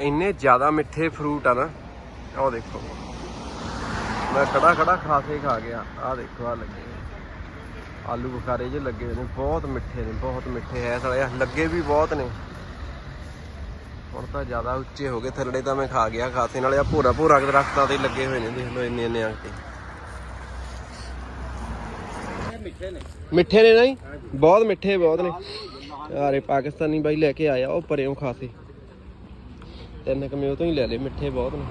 ਇੰਨੇ ਜ਼ਿਆਦਾ ਮਿੱਠੇ ਫਰੂਟ ਆ ਨਾ ਆਹ ਦੇਖੋ। ਮੈਂ ਖੜਾ ਖੜਾ ਖਾਸੇ ਖਾ ਗਿਆ। ਆਹ ਦੇਖੋ ਆ ਲੱਗੇ। ਆਲੂ ਬੁਖਾਰੇ ਜੇ ਲੱਗੇ ਨੇ ਬਹੁਤ ਮਿੱਠੇ ਨੇ ਬਹੁਤ ਮਿੱਠੇ ਹੈ ਸਾਲੇ। ਲੱਗੇ ਵੀ ਬਹੁਤ ਨੇ। ਹੁਣ ਤਾਂ ਜ਼ਿਆਦਾ ਉੱਚੇ ਹੋ ਗਏ ਥੱਲੇ ਤਾਂ ਮੈਂ ਖਾ ਗਿਆ ਖਾਸੇ ਨਾਲੇ ਆ ਭੋਰਾ ਭੋਰਾ ਦਰਖਤਾਂ ਤੇ ਲੱਗੇ ਹੋਏ ਨੇ ਦੇਖ ਲਓ ਇੰਨੇ ਇੰਨੇ ਅੰਗ ਤੇ ਮਿੱਠੇ ਨੇ। ਮਿੱਠੇ ਨੇ ਨਹੀਂ ਬਹੁਤ ਮਿੱਠੇ ਬਹੁਤ ਨੇ। ਯਾਰੇ ਪਾਕਿਸਤਾਨੀ ਬਾਈ ਲੈ ਕੇ ਆਇਆ ਉਹ ਪਰਿਓ ਖਾਸੇ ਤਿੰਨ ਕਮੇ ਉਹ ਤੋਂ ਹੀ ਲੈ ਲਏ ਮਿੱਠੇ ਬਹੁਤ ਨੇ।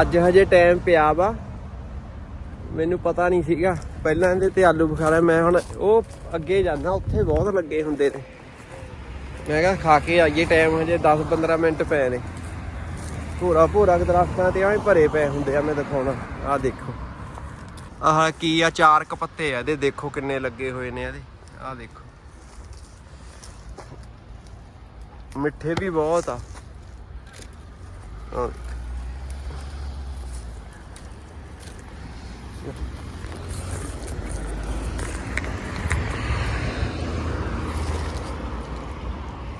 ਅੱਜ ਹਜੇ ਟਾਈਮ ਪਿਆ ਵਾ। ਮੈਨੂੰ ਪਤਾ ਨਹੀਂ ਸੀਗਾ। ਪਹਿਲਾਂ ਇਹਦੇ ਤੇ ਆਲੂ ਬੁਖਾਰਾ, ਮੈਂ ਹੁਣ ਉਹ ਅੱਗੇ ਜਾਂਦਾ, ਉੱਥੇ ਬਹੁਤ ਲੱਗੇ ਹੁੰਦੇ ਨੇ ਮੈਂ ਕਿਹਾ, ਖਾ ਕੇ ਆਈਏ ਟਾਈਮ ਹਜੇ 10 15 ਮਿੰਟ ਪਏ ਨੇ। ਭੋਰਾ ਭੋਰਾ ਦਰਖਤਾਂ ਤੇ ਐਵੇਂ ਭਰੇ ਪਏ ਹੁੰਦੇ ਆ, ਮੈਂ ਦਿਖਾਉਣਾ। ਆਹ ਦੇਖੋ। ਆਹ ਕੀ ਆ, ਚਾਰ ਕ ਪੱਤੇ ਆ ਇਹਦੇ। ਦੇਖੋ ਕਿੰਨੇ ਲੱਗੇ ਹੋਏ ਨੇ ਇਹਦੇ। ਆ ਦੇਖੋ। ਮਿੱਠੇ ਵੀ ਬਹੁਤ ਆ।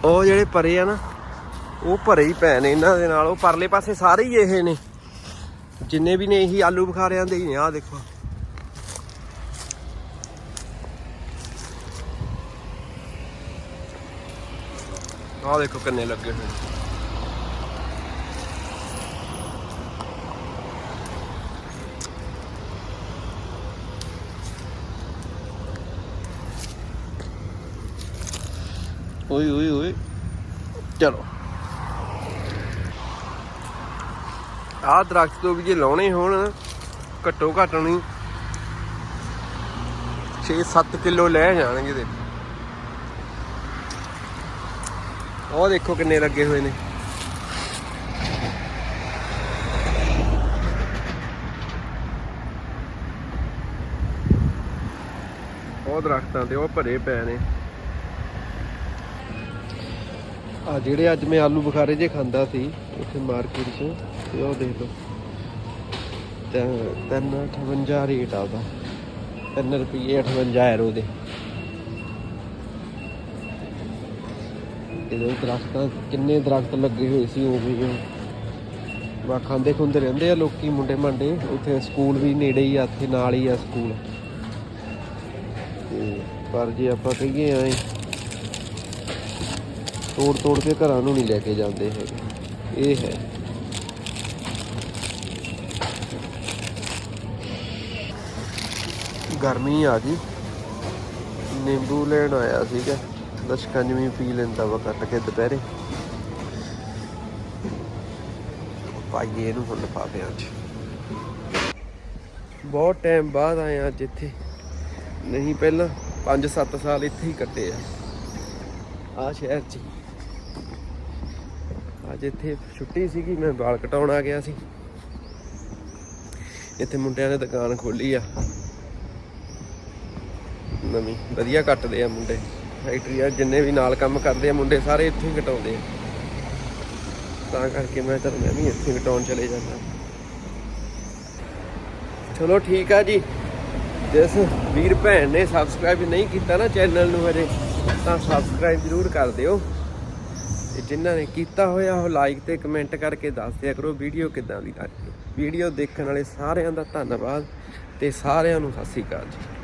ਉਹ ਜਿਹੜੇ ਪਰੇ ਆ ਨਾ, ਉਹ ਭਰੇ ਹੀ ਪੈ ਨੇ ਇਹਨਾਂ ਦੇ ਨਾਲ। ਉਹ ਪਰਲੇ ਪਾਸੇ ਸਾਰੇ ਹੀ ਇਹ ਨੇ। ਜਿੰਨੇ ਵੀ ਨੇ ਇਹੀ ਆਲੂ ਬੁਖਾਰਿਆਂ ਦੇ ਹੀ ਨੇ, ਆਹ ਦੇਖੋ। ਆਹ ਦੇਖੋ ਕਿੰਨੇ ਲੱਗੇ ਹੋਏ ਓਏ ਓਏ ਓਏ। ਚਲੋ। ਆਹ ਦਰਖਤ ਤੋਂ ਵੀ ਜੇ ਲਾਉਣੇ ਹੋਣ, ਘੱਟੋ ਘੱਟ ਨਹੀਂ 6-7 ਕਿਲੋ ਲੈ ਜਾਣਗੇ ਦੇ ਉਹ ਦੇਖੋ ਕਿੰਨੇ ਲੱਗੇ ਹੋਏ ਨੇ। ਉਹ ਦਰਖਤਾਂ ਤੇ ਉਹ ਭਰੇ ਪਏ ਨੇ। ਆ ਜਿਹੜੇ ਅੱਜ ਮੈਂ ਆਲੂ ਬੁਖਾਰੇ ਜੇ ਖਾਂਦਾ ਸੀ ਉੱਥੇ ਮਾਰਕੀਟ 'ਚ, ਤੇ ਉਹ ਦੇਖ ਲਓ। ਤੇ 358 ਰੇਟ ਆ ਉਹਦਾ। 3 ਰੁਪਏ 58 ਯੂਰੋ ਦੇ ਇਹਦੇ ਦਰਖਤਾਂ, ਕਿੰਨੇ ਦਰਖਤ ਲੱਗੇ ਹੋਏ ਸੀ, ਉਹ ਵੀ ਵਾ ਖਾਂਦੇ ਖੁੰਦੇ ਰਹਿੰਦੇ ਆ ਲੋਕੀ, ਮੁੰਡੇ ਮੰਡੇ। ਉੱਥੇ ਸਕੂਲ ਵੀ ਨੇੜੇ ਹੀ ਆ, ਇੱਥੇ ਨਾਲ ਹੀ ਆ ਸਕੂਲ। ਤੇ ਪਰ ਜੇ ਆਪਾਂ ਕਹੀਏ ਐ ਤੋੜ ਤੋੜ ਕੇ ਘਰਾਂ ਨੂੰ ਨਹੀਂ ਲੈ ਕੇ ਜਾਂਦੇ ਹੈਗੇ। ਇਹ ਹੈ। ਗਰਮੀ ਆ ਗਈ। ਨਿੰਬੂ ਲੈਣ ਆਇਆ ਸੀਗਾ। ਦਸ਼ਕੰਜਵੀ ਪੀ ਲੈਂਦਾ ਵਾ ਕੱਟ ਕੇ ਦੁਪਹਿਰੇ। ਪਾਈਏ ਇਹਨੂੰ ਹੁਣ ਲਿਫਾਫਿਆਂ 'ਚ ਬਹੁਤ ਟਾਈਮ ਬਾਅਦ ਆਏ ਆ ਅੱਜ ਇੱਥੇ। ਨਹੀਂ, ਪਹਿਲਾਂ 5-7 ਸਾਲ ਇੱਥੇ ਹੀ ਕੱਟੇ ਆ। ਆ ਸ਼ਹਿਰ 'ਚ। ਅੱਜ ਇੱਥੇ ਛੁੱਟੀ ਸੀਗੀ, ਮੈਂ ਵਾਲ ਕਟਾਉਣ ਆ ਗਿਆ ਸੀ। ਇੱਥੇ ਮੁੰਡਿਆਂ ਨੇ ਦੁਕਾਨ ਖੋਲੀ ਆ। ਨਵੀਂ, ਵਧੀਆ ਕੱਟਦੇ ਆ ਮੁੰਡੇ। ਫੈਕਟਰੀ ਆ, ਜਿੰਨੇ ਵੀ ਨਾਲ ਕੰਮ ਕਰਦੇ ਆ ਮੁੰਡੇ, ਸਾਰੇ ਇੱਥੇ ਹੀ ਕਟਾਉਂਦੇ ਆ। ਤਾਂ ਕਰਕੇ ਮੈਂ ਤਾਂ ਮੈਂ ਵੀ ਇੱਥੇ ਕਟਾਉਣ ਚਲੇ ਜਾਂਦਾ। ਚਲੋ ਠੀਕ ਆ ਜੀ। ਜਿਸ ਵੀਰ ਭੈਣ ਨੇ ਸਬਸਕ੍ਰਾਈਬ ਨਹੀਂ ਕੀਤਾ ਨਾ ਚੈਨਲ ਨੂੰ ਹਜੇ, ਤਾਂ ਸਬਸਕ੍ਰਾਈਬ ਜ਼ਰੂਰ ਕਰ ਦਿਓ। ਤੇ ਜਿਨ੍ਹਾਂ ਨੇ ਕੀਤਾ ਹੋਇਆ ਉਹ ਲਾਈਕ ਤੇ ਕਮੈਂਟ ਕਰਕੇ ਦੱਸ ਦਿਆ ਕਰੋ ਵੀਡੀਓ ਕਿੱਦਾਂ ਦੀ ਲੱਗੀ। ਵੀਡੀਓ ਦੇਖਣ ਵਾਲੇ ਸਾਰਿਆਂ ਦਾ ਧੰਨਵਾਦ ਤੇ ਸਾਰਿਆਂ ਨੂੰ ਸਤਿ ਸ਼੍ਰੀ ਅਕਾਲ ਜੀ।